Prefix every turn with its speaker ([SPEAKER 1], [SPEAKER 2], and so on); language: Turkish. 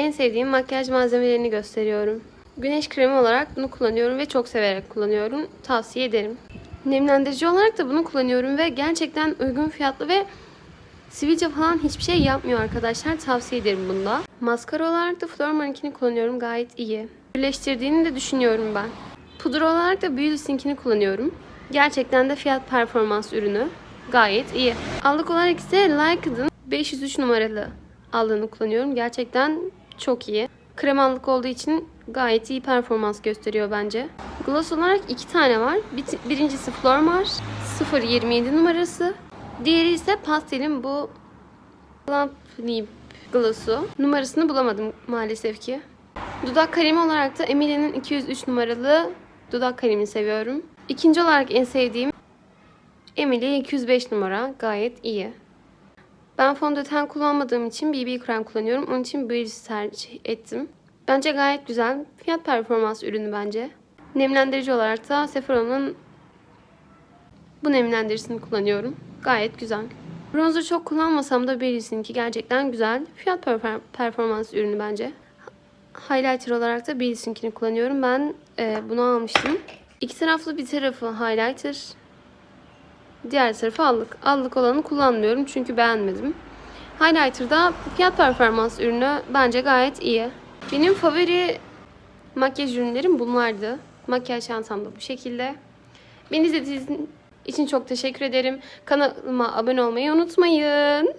[SPEAKER 1] en sevdiğim makyaj malzemelerini gösteriyorum. Güneş kremi olarak bunu kullanıyorum ve çok severek kullanıyorum. Tavsiye ederim. Nemlendirici olarak da bunu kullanıyorum ve gerçekten uygun fiyatlı ve sivilce falan hiçbir şey yapmıyor arkadaşlar. Tavsiye ederim bunda. Maskara olarak da Flormar'ınkini kullanıyorum. Gayet iyi. Birleştirdiğini de düşünüyorum ben. Pudra olarak da Beauty'sinkini kullanıyorum. Gerçekten de fiyat performans ürünü. Gayet iyi. Allık olarak ise Lyked'ın 503 numaralı allığını kullanıyorum. Gerçekten çok iyi. Kremallık olduğu için gayet iyi performans gösteriyor bence. Gloss olarak iki tane var. Bir- Birincisi Flormar 027 numarası. Diğeri ise pastelin bu Plump Lip Gloss'u. Numarasını bulamadım maalesef ki. Dudak kalemi olarak da Emily'nin 203 numaralı dudak kalemini seviyorum. İkinci olarak en sevdiğim Emily 205 numara. Gayet iyi. Ben fondöten kullanmadığım için BB krem kullanıyorum. Onun için Beauty tercih ettim. Bence gayet güzel. Fiyat performans ürünü bence. Nemlendirici olarak da Sephora'nın bu nemlendiricisini kullanıyorum. Gayet güzel. Bronzer çok kullanmasam da Bellie'sinki gerçekten güzel. Fiyat perfor- performans ürünü bence. Highlighter olarak da Bellie'sinkini kullanıyorum. Ben e, bunu almıştım. İki taraflı bir tarafı highlighter. Diğer tarafı allık. Allık olanı kullanmıyorum çünkü beğenmedim. Highlighter'da fiyat performans ürünü bence gayet iyi. Benim favori makyaj ürünlerim bunlardı. Makyaj çantam da bu şekilde. Beni izlediğiniz için çok teşekkür ederim. Kanalıma abone olmayı unutmayın.